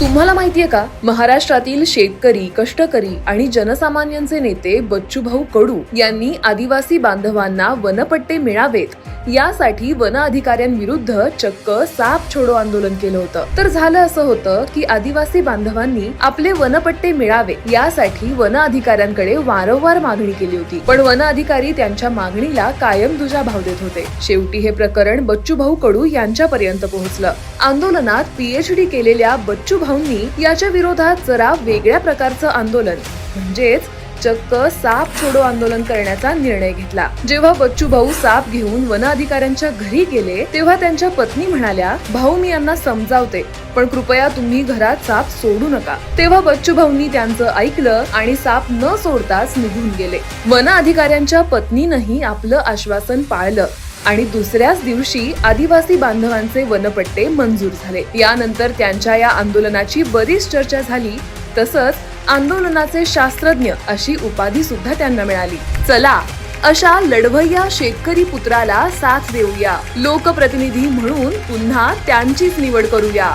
तुम्हाला माहितीये का? महाराष्ट्रातील शेतकरी कष्टकरी आणि जनसामान्यांचे नेते बच्चूभाऊ कडू यांनी आदिवासी बांधवांना वनपट्टे मिळावेत. यासाठी वन अधिकाऱ्यांविरुद्ध चक्क साप छोडो आंदोलन केलं होतं. तर झालं असं होतं की आदिवासी बांधवांनी आपले वनपट्टे मिळावे यासाठी वन अधिकाऱ्यांकडे वारंवार मागणी केली होती. पण वन अधिकारी त्यांच्या मागणीला कायम दुजा भाव देत होते. शेवटी हे प्रकरण बच्चूभाऊ कडू यांच्यापर्यंत पोहोचलं. आंदोलनात पीएचडी केलेल्या बच्चू भाऊंनी याच्या विरोधात जरा वेगळ्या प्रकारचं आंदोलन म्हणजेच चक्क साप छोडो आंदोलन करण्याचा निर्णय घेतला. जेव्हा बच्चू भाऊ साप घेऊन वन अधिकाऱ्यांच्या घरी गेले तेव्हा त्यांच्या पत्नी म्हणाल्या भाऊ मी यांना समजावते पण कृपया तुम्ही घरात साप सोडू नका. तेव्हा बच्चू भाऊंनी त्यांचं ऐकलं आणि साप न सोडताच निघून गेले. वन अधिकाऱ्यांच्या पत्नीनंही आपलं आश्वासन पाळलं आणि दुसऱ्याच दिवशी आदिवासी बांधवांचे वनपट्टे मंजूर झाले. यानंतर त्यांच्या या आंदोलनाची बरीच चर्चा झाली. तसंच आंदोलनाचे शास्त्रज्ञ अशी उपाधी सुद्धा त्यांना मिळाली. चला अशा लढवय्या शेतकरी पुत्राला साथ देऊया. लोकप्रतिनिधी म्हणून पुन्हा त्यांचीच निवड करूया.